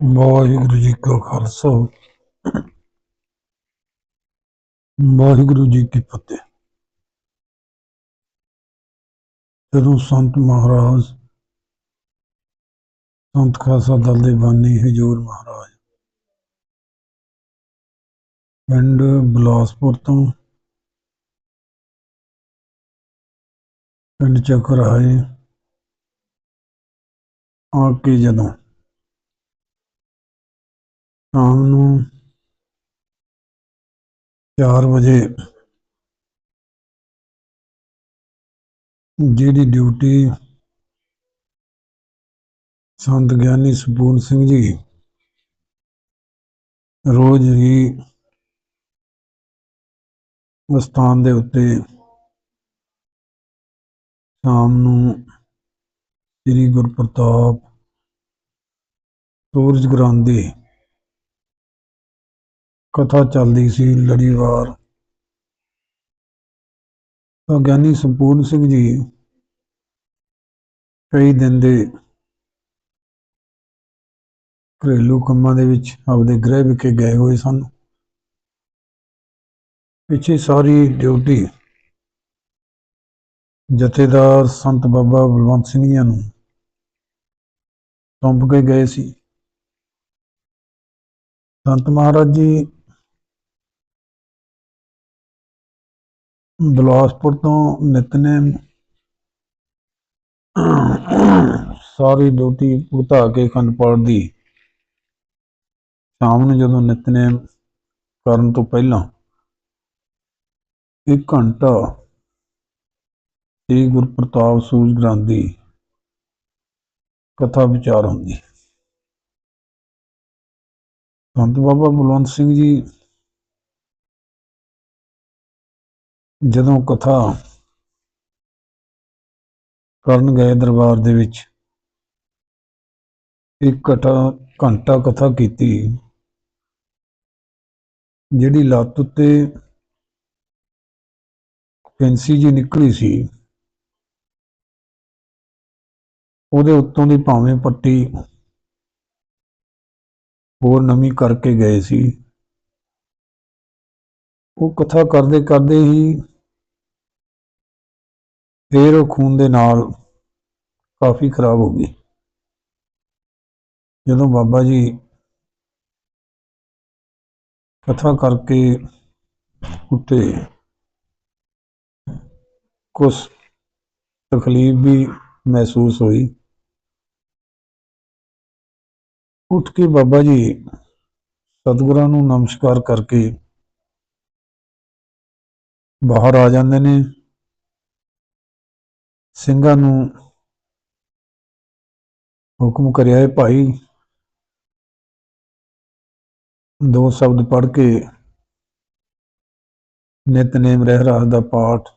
ਵਾਹਿਗੁਰੂ ਜੀ ਕਾ ਖਾਲਸਾ। ਵਾਹਿਗੁਰੂ ਜੀ ਕੀ ਫਤਿਹ। ਜਦੋਂ ਸੰਤ ਮਹਾਰਾਜ, ਸੰਤ ਖਾਲਸਾ ਦਲ ਦੇ ਬਾਨੀ ਹਜੂਰ ਮਹਾਰਾਜ ਪਿੰਡ ਬਲਾਸਪੁਰ ਤੋਂ ਪਿੰਡ ਚੱਕਰ ਆਏ ਆ ਕੇ ਜਦੋਂ ਸ਼ਾਮ ਨੂੰ ਚਾਰ ਵਜੇ ਜਿਹੜੀ ਡਿਊਟੀ ਸੰਤ ਗਿਆਨੀ ਸਪੂਰਨ ਸਿੰਘ ਜੀ ਰੋਜ਼ ਹੀ ਸਥਾਨ ਦੇ ਉੱਤੇ ਸ਼ਾਮ ਨੂੰ ਸ੍ਰੀ ਗੁਰਪ੍ਰਤਾਪ ਸੂਰਜ ਗ੍ਰਾਂਦੀ ਕਥਾ ਚੱਲਦੀ ਸੀ ਲੜੀਵਾਰ ਤਾਂ ਗਿਆਨੀ ਸੰਪੂਰਨ ਸਿੰਘ ਜੀ ਕਈ ਦਿਨ ਦੇ ਘਰੇਲੂ ਕੰਮਾਂ ਦੇ ਵਿੱਚ ਆਪਦੇ ਗ੍ਰਹਿ ਵਿਖੇ ਗਏ ਹੋਏ ਸਨ। ਪਿੱਛੇ ਸਾਰੀ ਡਿਊਟੀ ਜਥੇਦਾਰ ਸੰਤ ਬਾਬਾ ਬਲਵੰਤ ਸਿੰਘ ਜੀ ਨੂੰ ਸੌਂਪ ਕੇ ਗਏ ਸੀ। ਸੰਤ ਮਹਾਰਾਜ ਜੀ ਬਿਲਾਸਪੁਰ ਤੋਂ ਨਿਤਨੇਮ ਸਾਰੀ ਡਿਊਟੀ ਭੁਗਤਾ ਕੇ ਅਖੰਡ ਪਾਠ ਦੀ। ਸ਼ਾਮ ਨੂੰ ਜਦੋਂ ਨਿਤਨੇਮ ਕਰਨ ਤੋਂ ਪਹਿਲਾਂ ਇੱਕ ਘੰਟਾ ਸ੍ਰੀ ਗੁਰਪ੍ਰਤਾਪ ਸੂਰਜ ਗ੍ਰਾਂਦੀ ਕਥਾ ਵਿਚਾਰ ਹੁੰਦੀ। ਸੰਤ ਬਾਬਾ ਬਲਵੰਤ ਸਿੰਘ ਜੀ ਜਦੋਂ ਕਥਾ ਕਰਨ ਗਏ ਦਰਬਾਰ ਦੇ ਵਿੱਚ, ਇੱਕ ਘਟਾ ਘੰਟਾ ਕਥਾ ਕੀਤੀ, ਜਿਹੜੀ ਲੱਤ ਉੱਤੇ ਫੈਂਸੀ ਜੀ ਨਿਕਲੀ ਸੀ। ਉਹਦੇ ਉੱਤੋਂ ਦੀ ਭਾਵੇਂ ਪੱਟੀ ਹੋਰ ਨਵੀਂ ਕਰਕੇ ਗਏ ਸੀ। ਉਹ ਕਥਾ ਕਰਦੇ ਕਰਦੇ ਹੀ ਫੇਰ ਉਹ ਖੂਨ ਦੇ ਨਾਲ ਕਾਫੀ ਖਰਾਬ ਹੋ ਗਈ। ਜਦੋਂ ਬਾਬਾ ਜੀ ਕਥਾ ਕਰਕੇ ਉੱਤੇ ਕੁਝ ਤਕਲੀਫ ਵੀ ਮਹਿਸੂਸ ਹੋਈ। ਉੱਠ ਕੇ ਬਾਬਾ ਜੀ ਸਤਿਗੁਰਾਂ ਨੂੰ ਨਮਸਕਾਰ ਕਰਕੇ ਬਾਹਰ ਆ ਜਾਂਦੇ ਨੇ। ਸਿੰਘਾਂ ਨੂੰ ਹੁਕਮ ਕਰਿਆ ਹੈ ਭਾਈ। ਦੋ ਸ਼ਬਦ ਪੜ੍ਹ ਕੇ ਨਿਤਨੇਮ ਰਹਿ ਰਾਸ ਦਾ ਪਾਠ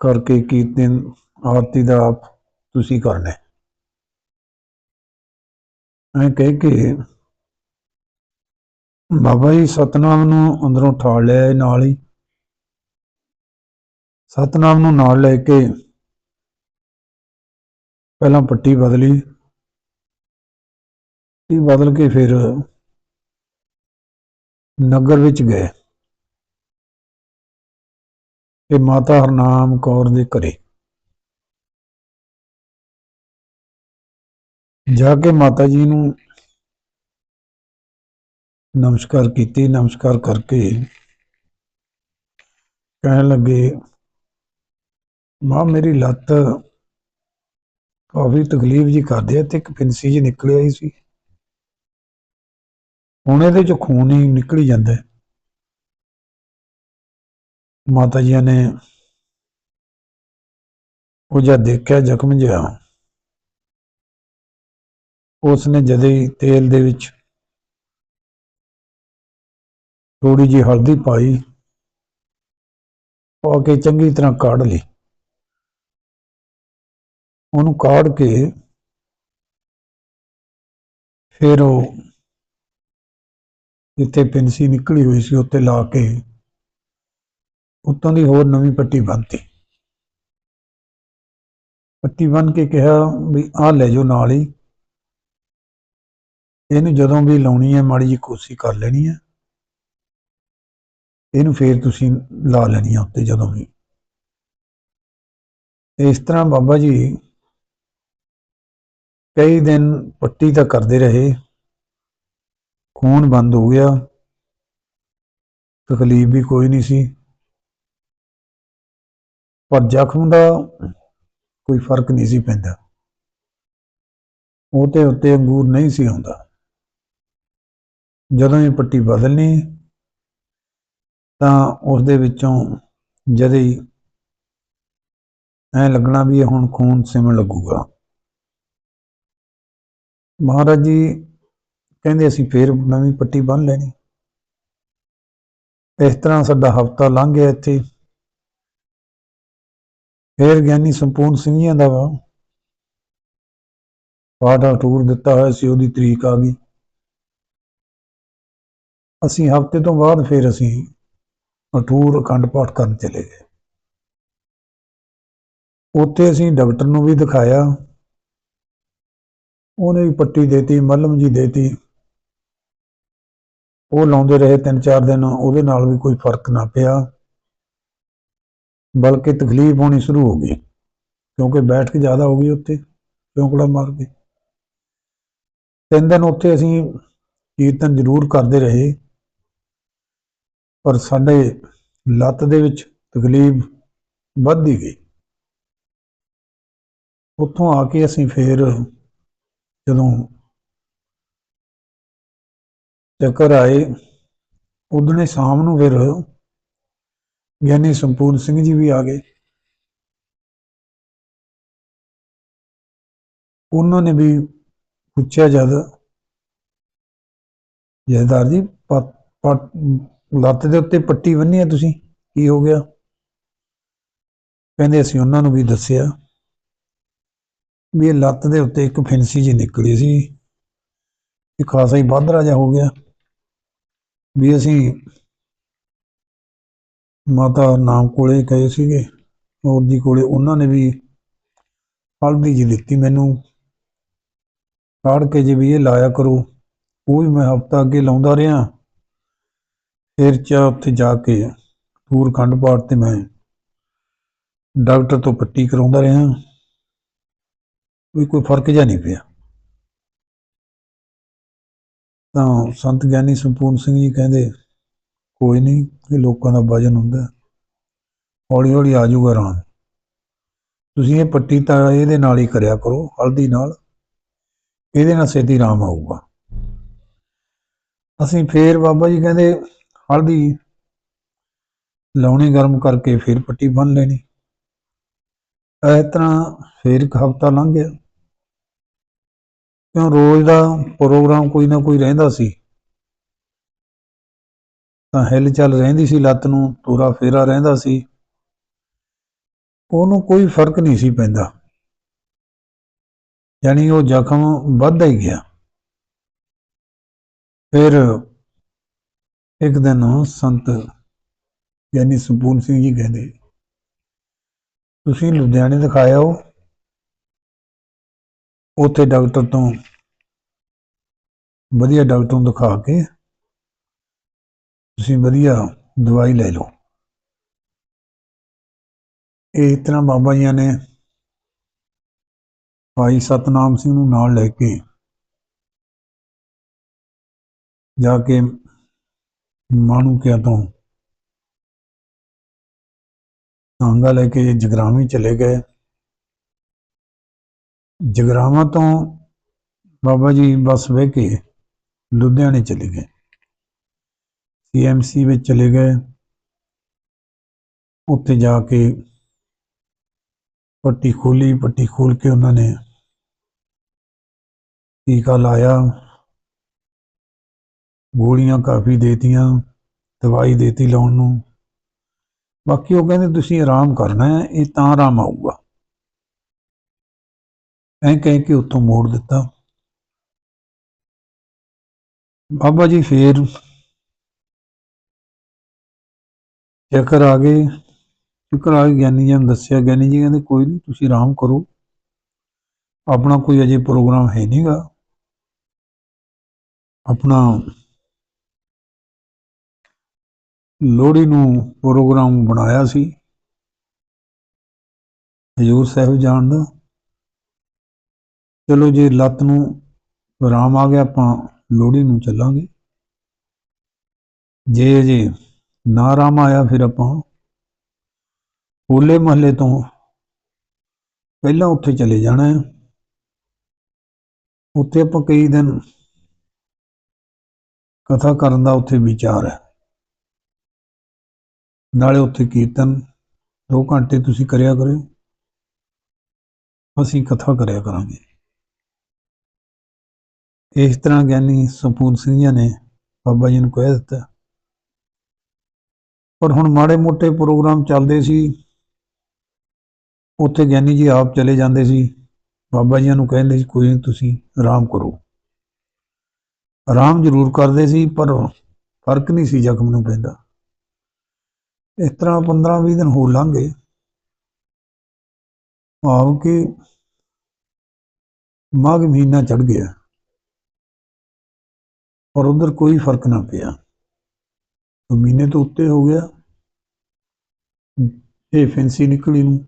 ਕਰਕੇ ਕੀਰਤਨ, ਆਰਤੀ ਦਾ ਆਪ ਤੁਸੀਂ ਕਰਨਾ ਹੈ ਕਹਿ ਕੇ ਬਾਬਾ ਜੀ ਸਤਨਾਮ ਨੂੰ ਅੰਦਰੋਂ ਠਾਲ ਲਿਆ ਇਹ ਨਾਲ ਹੀ। ਸਤਨਾਮ ਨੂੰ ਨਾਲ ਲੈ ਕੇ ਪਹਿਲਾਂ ਪੱਟੀ ਬਦਲੀ ਪੱਟੀ ਬਦਲ ਕੇ ਫਿਰ ਨਗਰ ਵਿੱਚ ਗਏ। ਤੇ ਮਾਤਾ ਹਰਨਾਮ ਕੌਰ ਦੇ ਘਰੇ। ਜਾ ਕੇ ਮਾਤਾ ਜੀ ਨੂੰ ਨਮਸਕਾਰ ਕੀਤੀ। ਨਮਸਕਾਰ ਕਰਕੇ ਕਹਿਣ ਲੱਗੇ ਮਾਂ, ਮੇਰੀ ਲੱਤ ਕਾਫੀ ਤਕਲੀਫ ਜੀ ਕਰਦੇ ਆ ਤੇ ਇੱਕ ਪਿੰਸੀ ਜੀ ਨਿਕਲ ਆਈ ਸੀ। ਹੁਣ ਇਹਦੇ ਚ ਖੂਨ ਹੀ ਨਿਕਲੀ ਜਾਂਦਾ ਮਾਤਾ ਜੀ ਨੇ ਉਹ ਜਦ ਦੇਖਿਆ ਜ਼ਖਮ ਜਿਹਾ ਉਸ ਨੇ ਜਦੇ ਹੀ ਤੇਲ ਦੇ ਵਿੱਚ ਥੋੜੀ ਜਿਹੀ ਹਲਦੀ ਪਾਈ, ਪਾ ਕੇ ਚੰਗੀ ਤਰ੍ਹਾਂ ਕਾੜ ਲਈ। ਉਹਨੂੰ ਕਾੜ ਕੇ ਫਿਰ ਉਹ ਜਿੱਥੇ ਪਿੰਸੀ ਨਿਕਲੀ ਹੋਈ ਸੀ ਉੱਤੇ ਲਾ ਕੇ ਉੱਤੋਂ ਦੀ ਹੋਰ ਨਵੀਂ ਪੱਟੀ ਬੰਨਤੀ। ਪੱਟੀ ਬੰਨ ਕੇ ਕਿਹਾ ਵੀ ਆਹ ਲੈ ਜਾਓ ਨਾਲ ਹੀ। ਇਹਨੂੰ ਜਦੋਂ ਵੀ ਲਾਉਣੀ ਹੈ, ਮਾੜੀ ਜੀ ਕੋਸ਼ਿਸ਼ ਕਰ ਲੈਣੀ ਹੈ। ਇਹਨੂੰ ਫੇਰ ਤੁਸੀਂ ਲਾ ਲੈਣੀ ਆ ਉੱਤੇ ਜਦੋਂ ਵੀ। ਇਸ ਤਰ੍ਹਾਂ ਬਾਬਾ ਜੀ ਕਈ ਦਿਨ ਪੱਟੀ ਤਾਂ ਕਰਦੇ ਰਹੇ। ਖੂਨ ਬੰਦ ਹੋ ਗਿਆ। ਤਕਲੀਫ ਵੀ ਕੋਈ ਨਹੀਂ ਸੀ। ਪਰ ਜ਼ਖਮ ਦਾ ਕੋਈ ਫ਼ਰਕ ਨਹੀਂ ਸੀ ਪੈਂਦਾ। ਉਹਦੇ ਉੱਤੇ ਅੰਗੂਰ ਨਹੀਂ ਸੀ ਆਉਂਦਾ। ਜਦੋਂ ਇਹ ਪੱਟੀ ਬਦਲਣੀ, ਤਾਂ ਉਸ ਦੇ ਵਿੱਚੋਂ ਜਦੇ ਹੀ ਐ ਲੱਗਣਾ ਵੀ ਹੁਣ ਖੂਨ ਸਿਮਣ ਲੱਗੂਗਾ। ਮਹਾਰਾਜ ਜੀ ਕਹਿੰਦੇ ਅਸੀਂ ਫੇਰ ਨਵੀਂ ਪੱਟੀ ਬੰਨ ਲੈਣੀ। ਇਸ ਤਰ੍ਹਾਂ ਸਾਡਾ ਹਫਤਾ ਲੰਘ ਗਿਆ ਇੱਥੇ। ਫੇਰ ਗਿਆਨੀ ਸੰਪੂਰਨ ਸਿੰਘੀਆਂ ਦਾ ਵਾ ਪਾਠਾ ਟੂਰ ਦਿੱਤਾ ਹੋਇਆ ਸੀ, ਉਹਦੀ ਤਰੀਕ ਆ ਗਈ। ਅਸੀਂ ਹਫ਼ਤੇ ਤੋਂ ਬਾਅਦ ਫਿਰ ਅਸੀਂ ਅਟੂਰ ਅਖੰਡ ਪਾਠ ਕਰਨ ਚਲੇ ਗਏ। ਉੱਥੇ ਅਸੀਂ ਡਾਕਟਰ ਨੂੰ ਵੀ ਦਿਖਾਇਆ। ਉਹਨੇ ਵੀ ਪੱਟੀ ਦੇਤੀ, ਮਲਮ ਜੀ ਦੇਤੀ। ਉਹ ਲਾਉਂਦੇ ਰਹੇ ਤਿੰਨ ਚਾਰ ਦਿਨ, ਉਹਦੇ ਨਾਲ ਵੀ ਕੋਈ ਫ਼ਰਕ ਨਾ ਪਿਆ। ਬਲਕਿ ਤਕਲੀਫ ਹੋਣੀ ਸ਼ੁਰੂ ਹੋ ਗਈ, ਕਿਉਂਕਿ ਬੈਠ ਕੇ ਜ਼ਿਆਦਾ ਹੋ ਗਈ ਉੱਥੇ, ਚੌਂਕੜਾ ਮਾਰ ਕੇ। ਤਿੰਨ ਦਿਨ ਉੱਥੇ ਅਸੀਂ ਕੀਰਤਨ ਜ਼ਰੂਰ ਕਰਦੇ ਰਹੇ, ਪਰ ਸਾਡੇ ਲੱਤ ਦੇ ਵਿੱਚ ਤਕਲੀਫ ਵੱਧਦੀ ਗਈ। ਉੱਥੋਂ ਆ ਕੇ ਅਸੀਂ ਫੇਰ ਜਦੋਂ ਚੱਕਰ ਆਏ, ਉਦਣੇ ਸ਼ਾਮ ਨੂੰ ਫਿਰ ਗਿਆਨੀ ਸੰਪੂਰਨ ਸਿੰਘ ਜੀ ਵੀ ਆ ਗਏ। ਉਹਨਾਂ ਨੇ ਵੀ ਪੁੱਛਿਆ ਜਦ ਜਹਦਾਰ ਜੀ ਲੱਤ ਦੇ ਉੱਤੇ ਪੱਟੀ ਬੰਨੀ ਆ ਤੁਸੀਂ? ਕੀ ਹੋ ਗਿਆ? ਕਹਿੰਦੇ ਅਸੀਂ ਉਹਨਾਂ ਨੂੰ ਵੀ ਦੱਸਿਆ। ਵੀ ਇਹ ਲੱਤ ਦੇ ਉੱਤੇ ਇੱਕ ਫਿੰਸੀ ਜੀ ਨਿਕਲੀ ਸੀ। ਇਹ ਖਾਸਾ ਹੀ ਵਾਧਰਾ ਜਿਹਾ ਹੋ ਗਿਆ। ਵੀ ਅਸੀਂ ਮਾਤਾ ਨਾਮ ਕੋਲੇ ਗਏ ਸੀਗੇ। ਹੋਰ ਜੀ ਕੋਲੇ ਉਹਨਾਂ ਨੇ ਵੀ ਹਲਦੀ ਜੀ ਦਿੱਤੀ ਮੈਨੂੰ। ਕਾੜ ਕੇ ਜੇ ਵੀ ਇਹ ਲਾਇਆ ਕਰੋ, ਉਹ ਵੀ ਮੈਂ ਹਫਤਾ ਅੱਗੇ ਲਾਉਂਦਾ ਰਿਹਾ। ਫਿਰ ਚਾ ਉੱਥੇ ਜਾ ਕੇ ਪੂਰ ਖੰਡ ਪਾਠ ਤੇ ਮੈਂ ਡਾਕਟਰ ਤੋਂ ਪੱਟੀ ਕਰਾਉਂਦਾ ਰਿਹਾ। ਵੀ ਕੋਈ ਫ਼ਰਕ ਜਿਹਾ ਨਹੀਂ ਪਿਆ। ਤਾਂ ਸੰਤ ਗਿਆਨੀ ਸੰਪੂਰਨ ਸਿੰਘ ਜੀ ਕਹਿੰਦੇ, ਕੋਈ ਨਹੀਂ, ਇਹ ਲੋਕਾਂ ਦਾ ਵਜਨ ਹੁੰਦਾ ਹੌਲੀ ਹੌਲੀ ਆ ਜਾਊਗਾ ਆਰਾਮ ਤੁਸੀਂ ਇਹ ਪੱਟੀ ਤਾਂ ਇਹਦੇ ਨਾਲ ਹੀ ਕਰਿਆ ਕਰੋ, ਹਲਦੀ ਨਾਲ। ਇਹਦੇ ਨਾਲ ਛੇਤੀ ਆਰਾਮ ਆਊਗਾ। ਅਸੀਂ ਫੇਰ ਬਾਬਾ ਜੀ ਕਹਿੰਦੇ, ਹਲਦੀ ਲਾਉਣੀ ਗਰਮ ਕਰਕੇ ਫਿਰ ਪੱਟੀ ਬੰਨ ਲੈਣੀ। ਇਸ ਤਰ੍ਹਾਂ ਫੇਰ ਇੱਕ ਹਫਤਾ ਲੰਘ ਗਿਆ। ਕਿਉਂ ਰੋਜ਼ ਦਾ ਪ੍ਰੋਗਰਾਮ ਕੋਈ ਨਾ ਕੋਈ ਰਹਿੰਦਾ ਸੀ? ਤਾਂ ਹਿਲ ਚੱਲ ਰਹਿੰਦੀ ਸੀ, ਲੱਤ ਨੂੰ ਤੋਰਾ ਫੇਰਾ ਰਹਿੰਦਾ ਸੀ। ਉਹਨੂੰ ਕੋਈ ਫ਼ਰਕ ਨਹੀਂ ਸੀ ਪੈਂਦਾ। ਯਾਨੀ ਉਹ ਜ਼ਖਮ ਵੱਧਦਾ ਹੀ ਗਿਆ। ਫਿਰ ਇੱਕ ਦਿਨ ਸੰਤ ਯਾਨੀ ਸੰਪੂਰਨ ਸਿੰਘ ਜੀ ਕਹਿੰਦੇ, ਤੁਸੀਂ ਲੁਧਿਆਣੇ ਦਿਖਾਇਆ ਹੋ ਉੱਥੇ ਡਾਕਟਰ ਤੋਂ, ਵਧੀਆ ਡਾਕਟਰ ਨੂੰ ਦਿਖਾ ਕੇ ਤੁਸੀਂ ਵਧੀਆ ਦਵਾਈ ਲੈ ਲਓ। ਇਹ ਤਰ੍ਹਾਂ ਬਾਬਾ ਜੀਆਂ ਨੇ ਭਾਈ ਸਤਨਾਮ ਸਿੰਘ ਨੂੰ ਨਾਲ ਲੈ ਕੇ ਜਾ ਕੇ ਮਾਣੂ ਕਿਆ ਤੋਂ ਤਾਂਗਾ ਲੈ ਕੇ ਜਗਰਾਵੀ ਚਲੇ ਗਏ। ਜਗਰਾਵਾਂ ਤੋਂ ਬਾਬਾ ਜੀ ਬੱਸ ਬਹਿ ਕੇ ਲੁਧਿਆਣੇ ਚਲੇ ਗਏ। ਸੀਐਮਸੀ ਵਿੱਚ ਚਲੇ ਗਏ। ਉੱਥੇ ਜਾ ਕੇ ਪੱਟੀ ਖੋਲੀ ਪੱਟੀ ਖੋਲ ਕੇ ਉਹਨਾਂ ਨੇ ਟੀਕਾ ਲਾਇਆ। ਗੋਲੀਆਂ ਕਾਫੀ ਦੇਤੀਆਂ, ਦਵਾਈ ਦੇਤੀ ਲਾਉਣ ਨੂੰ। ਬਾਕੀ ਉਹ ਕਹਿੰਦੇ, ਤੁਸੀਂ ਆਰਾਮ ਕਰਨਾ ਹੈ, ਇਹ ਤਾਂ ਆਰਾਮ ਆਊਗਾ। ਐਂ ਕਹਿ ਕੇ ਉੱਥੋਂ ਮੋੜ ਦਿੱਤਾ। ਬਾਬਾ ਜੀ ਫੇਰ ਚੱਕਰ ਆ ਗਏ। ਚੱਕਰ ਆ ਕੇ ਗਿਆਨੀ ਜੀ ਨੂੰ ਦੱਸਿਆ, ਗਿਆਨੀ ਜੀ ਕਹਿੰਦੇ, ਕੋਈ ਨਹੀਂ, ਤੁਸੀਂ ਆਰਾਮ ਕਰੋ। ਆਪਣਾ ਕੋਈ ਅਜੇ ਪ੍ਰੋਗਰਾਮ ਹੈ ਨਹੀਂਗਾ ਆਪਣਾ ਲੋਹੜੀ ਨੂੰ ਪ੍ਰੋਗਰਾਮ ਬਣਾਇਆ ਸੀ। ਹਜੂਰ ਸਾਹਿਬ ਜਾਣ ਦਾ। ਚਲੋ ਜੇ ਲੱਤ ਨੂੰ ਆਰਾਮ ਆ ਗਿਆ, ਆਪਾਂ ਲੋਹੜੀ ਨੂੰ ਚੱਲਾਂਗੇ। ਜੇ ਅਜੇ ਨਾ ਆਰਾਮ ਆਇਆ, ਫਿਰ ਆਪਾਂ ਹੋਲੇ ਮਹੱਲੇ ਤੋਂ ਪਹਿਲਾਂ ਉੱਥੇ ਚਲੇ ਜਾਣਾ ਹੈ। ਉੱਥੇ ਆਪਾਂ ਕਈ ਦਿਨ ਕਥਾ ਕਰਨ ਦਾ ਉੱਥੇ ਵਿਚਾਰ ਹੈ। ਨਾਲੇ ਉੱਥੇ ਕੀਰਤਨ 2 ਘੰਟੇ ਤੁਸੀਂ ਕਰਿਆ ਕਰਿਓ। ਅਸੀਂ ਕਥਾ ਕਰਿਆ ਕਰਾਂਗੇ। ਇਸ ਤਰ੍ਹਾਂ ਗਿਆਨੀ ਸੰਪੂਰਨ ਸਿੰਘ ਜੀ ਨੇ ਬਾਬਾ ਜੀ ਨੂੰ ਕਹਿ ਦਿੱਤਾ। ਪਰ ਹੁਣ ਮਾੜੇ ਮੋਟੇ ਪ੍ਰੋਗਰਾਮ ਚੱਲਦੇ ਸੀ। ਉੱਥੇ ਗਿਆਨੀ ਜੀ ਆਪ ਚਲੇ ਜਾਂਦੇ ਸੀ। ਬਾਬਾ ਜੀ ਨੂੰ ਕਹਿੰਦੇ ਸੀ, ਕੋਈ ਨਹੀਂ ਤੁਸੀਂ ਆਰਾਮ ਕਰੋ। ਆਰਾਮ ਜ਼ਰੂਰ ਕਰਦੇ ਸੀ, ਪਰ ਫ਼ਰਕ ਨਹੀਂ ਸੀ ਜ਼ਖਮ ਨੂੰ ਪੈਂਦਾ। ਇਸ ਤਰ੍ਹਾਂ 15-20 ਦਿਨ ਹੋ ਲਾਂਗੇ ਆਉ ਕਿ ਮਾਘ ਮਹੀਨਾ ਚੜ ਗਿਆ। ਔਰ ਉਧਰ ਕੋਈ ਫ਼ਰਕ ਨਾ ਪਿਆ। ਉਹ ਮਹੀਨੇ ਤੋਂ ਉੱਤੇ ਹੋ ਗਿਆ। ਇਹ ਫੈਂਸੀ ਨਿਕਲੀ ਨੂੰ।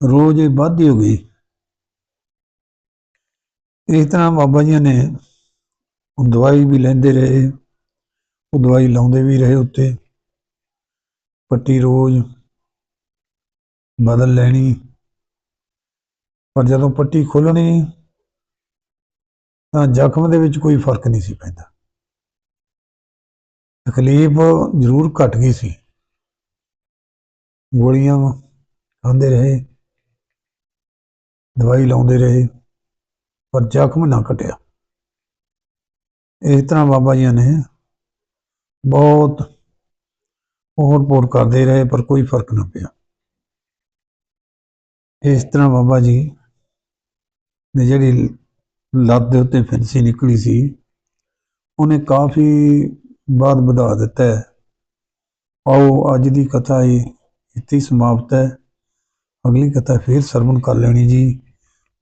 ਰੋਜ਼ ਇਹ ਵੱਧਦੀ ਹੋ ਗਈ। ਇਸ ਤਰ੍ਹਾਂ ਬਾਬਾ ਜੀ ਨੇ ਦਵਾਈ ਵੀ ਲੈਂਦੇ ਰਹੇ। ਉਹ ਦਵਾਈ ਲਾਉਂਦੇ ਵੀ ਰਹੇ ਉੱਤੇ ਪੱਟੀ ਰੋਜ਼ ਬਦਲ ਲੈਣੀ। ਪਰ ਜਦੋਂ ਪੱਟੀ ਖੋਲਣੀ ਤਾਂ ਜ਼ਖਮ ਦੇ ਵਿੱਚ ਕੋਈ ਫ਼ਰਕ ਨਹੀਂ ਸੀ ਪੈਂਦਾ। ਤਕਲੀਫ ਜ਼ਰੂਰ ਘਟ ਗਈ ਸੀ। ਗੋਲੀਆਂ ਖਾਂਦੇ ਰਹੇ, ਦਵਾਈ ਲਾਉਂਦੇ ਰਹੇ, ਪਰ ਜ਼ਖਮ ਨਾ ਘਟਿਆ। ਇਸ ਤਰ੍ਹਾਂ ਬਾਬਾ ਜੀ ਨੇ ਬਹੁਤ ਹੋਰ ਪੋਰ ਕਰਦੇ ਰਹੇ, ਪਰ ਕੋਈ ਫ਼ਰਕ ਨਾ ਪਿਆ। ਇਸ ਤਰ੍ਹਾਂ ਬਾਬਾ ਜੀ ਨੇ ਜਿਹੜੀ ਲੱਤ ਦੇ ਉੱਤੇ ਫਿੰਸੀ ਨਿਕਲੀ ਸੀ। ਉਹਨੇ ਕਾਫੀ ਬਾਅਦ ਵਧਾ ਦਿੱਤਾ ਹੈ। ਆਓ, ਅੱਜ ਦੀ ਕਥਾ ਇਹ, ਇੱਥੇ ਸਮਾਪਤ ਹੈ। ਅਗਲੀ ਕਥਾ ਫਿਰ ਸਰਵਣ ਕਰ ਲੈਣੀ ਜੀ।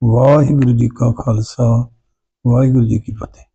ਵਾਹਿਗੁਰੂ ਜੀ ਕਾ ਖਾਲਸਾ, ਵਾਹਿਗੁਰੂ ਜੀ ਕੀ ਫਤਿਹ।